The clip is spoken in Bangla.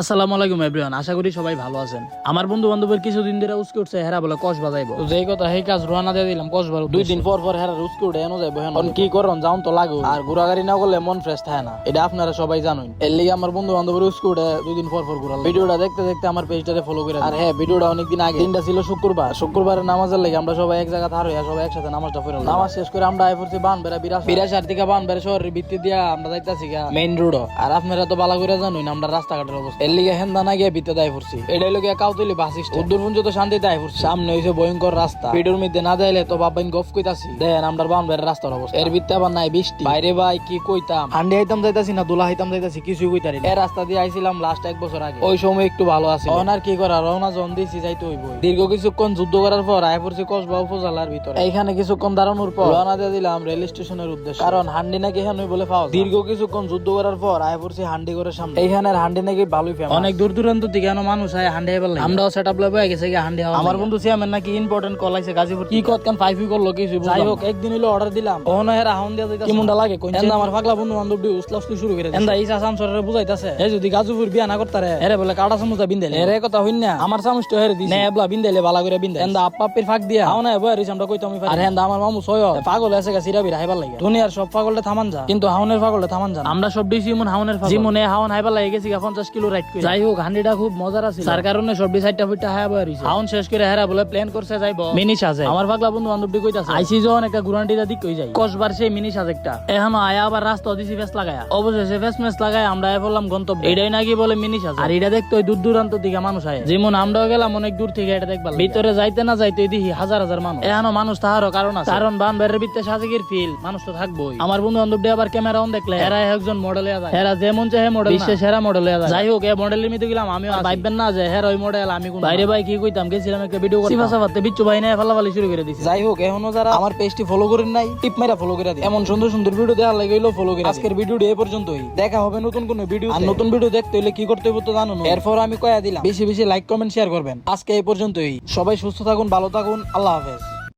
আসসালামু আলাইকুম এভরিওয়ান আশা করি সবাই ভালো আছেন। আমার বন্ধু বান্ধবের কিছুদিন ধরে উস্কে উঠছে হেরা বলে কষ বাজাইবো। তো যেই কথা সেই কাজ রোয়ানা দিয়ে দিলাম কষ বার দুই দিন পর পর হেরা উস্কে উঠে এনো যাইবো হেন কি করন যাউন তো লাগো। আর ঘোরাগাড়ি না করলে মন ফ্রেশ থাকে না। এটা আপনারা সবাই জানেন। এর লিগে আমার বন্ধু বান্ধবের উস্কে উঠে দুই দিন পর পর ঘুরা ভিডিওটা দেখতে দেখতে আমার পেজটাতে ফলো করে আর হ্যাঁ ভিডিওটা অনেকদিন আগে। দিনটা ছিল শুক্রবার। শুক্রবারের নামাজের লেগে আমরা সবাই এক জায়গা থার হইয়া সবাই একসাথে নামাজটা পড়লাম নামাজ শেষ করে আমরা পড়ছি বান বেড়া বিরাস বিরাসার থেকে বান বেড়া শহরের ভিত্তি দিয়া আমরা যাইতাছি মেইন রোড আর আপনারা তো বালা করে জানুন আমরা রাস্তাঘাটের অবস্থা। এর লিগে হেন্দা না গিয়ে ভিতরে দায় পড়ছি। এটাই লোকে কাউতলি বাস স্ট্যান্ড উদ্দুর পর্যন্ত শান্তিতে আয় পড়ছি। সামনে হইছে ভয়ঙ্কর রাস্তা। ভিডিওর মধ্যে না যাইলে তো বাবাইন গফ কইতাছি। দেন আমরা বান বেড়া রাস্তার অবস্থা। এর ভিত্তি আবার নাই বৃষ্টি। বাইরে ভাই, কি কইতাম? হান্ডি আইতাম যাইতাছি না, দোলা হাইতাম যাইতাছি, কিছুই কইতারি। এই রাস্তা দিয়ে আইছিলাম লাস্ট এক বছর আগে। ওই সময় একটু ভালো আছে আর কি করা, রওনা জন দিছি, যাইতে হইব দীর্ঘ কিছুক্ষণ যুদ্ধ করার পর আয় পড়ছি কসবা উপজেলার ভিতরে। এইখানে কিছুক্ষণ দাঁড়ানোর পর রওনা দিয়ে দিলাম রেল স্টেশনের উদ্দেশ্যে। কারণ হান্ডি নাকি এখানে বলে পাওয়া। দীর্ঘ কিছুক্ষণ যুদ্ধ করার পর আয় পড়ছি হান্ডি করে সামনে। এইখানের হান্ডি নাকি ভালোই অনেক দূর দূরান্ত থেকে এনো মানুষ আয় হান্ডি আইবার লাগে। আমরাও সেট আপ লবে গেছে কি হান্ডি আমার বন্ধু চেয়ারম্যান নাকি ইম্পর্টেন্ট কল আইছে গাজীপুর কি কত কান ফাইভ করল কিছু যাই হোক একদিন হইল অর্ডার দিলাম। ওহনো হেরা হাউন দিয়া যাইতাছে। কি মুন্ডা লাগে কোন এন্দা আমার পাগলা বন্ধু বান্ধব দি উসলা উসলি শুরু করে এন্দা ইসা সামসরে বুঝাইতাছে। এ যদি গাজীপুর বিয়া না করতারে এরে বলে কাটা সমুজা বিন্দেলে এরে কথা হইন না। আমার সামুজটা হেরে দিছে। নে এবলা বিন্দেলে বালা করে বিন্দে এন্দা আপা আপ্পির ফাঁক দিয়া। হাও না বয় রিস আমরা কইতাম আর হেন্দা আমার মামু সয় পাগল আছে গা সিরা বিরা হাইবার লাগে। দুনিয়ার সব পাগলটা থামান যা। কিন্তু হাউনের পাগলটা থামান যা। আমরা সব ডিসি মন হাউনের পাগল। জিমনে হাউন হাইবার লাগে গেছি গা 50 কিলো রাইড করে। যাই হোক হান্ডিটা খুব মজার আছে তার কারণে সব ফুটটা হায়া হাউন শেষ করে হেরা বলে প্ল্যান করছে যাইবো। মিনি সাজে। আমার পাগলা বন্ধু বান্ধবটি কইতাছে আইসি যখন একটা দা দিক কই যাই। কসবার সেই মিনি সাজেকটা এখনও আয়া আবার রাস্তা দিছি ফেস লাগায়া। অবশেষে ফেস মেস লাগায় আমরা আয়া বললাম গন্তব্য। এটাই নাকি বলে মিনি সাজ। আর এটা দেখতে ওই দূর দূরান্ত থেকে মানুষ আয়। যেমন আমরাও গেলাম অনেক দূর থেকে এটা দেখবার। ভিতরে যাইতে না যাইতে দেখি হাজার হাজার মানুষ। এখনও মানুষ তাহারও কারণ আছে। কারণ বান বেরের ভিতরে সাজেগের ফিল মানুষ তো থাকবোই। আমার বন্ধু বান্ধব আবার ক্যামেরা অন দেখলে এরা একজন মডেলে যায়। এরা যেমন চাহে মডেল বিশ্বের সেরা মডেলে যায়। যাই হোক এই মডেলের মধ্যে গেলাম আমিও ভাববেন না যে হ্যাঁ ওই মডেল আমি কোন বাইরে ভাই কি কইতাম গেছিলাম একটা ভিডিও করতে সিফা সাফাতে বিচ্ছু ভাই না ফালাফালি শুরু করে দিছি। যাই হোক এখনও যারা আমার পেজটি ফলো করেন নাই টিপ মেরা ফলো করে দিন। এমন সুন্দর সুন্দর ভিডিও দেওয়ার লাগে হইল ফলো করে আজকের ভিডিওটি এই পর্যন্তই। দেখা হবে নতুন কোন ভিডিও আর নতুন ভিডিও দেখতে হলে কি করতে হবে তো জানো এরপর আমি কয়া দিলাম। বেশি বেশি লাইক কমেন্ট শেয়ার করবেন। আজকে এই পর্যন্তই। সবাই সুস্থ থাকুন ভালো থাকুন। আল্লাহ হাফেজ।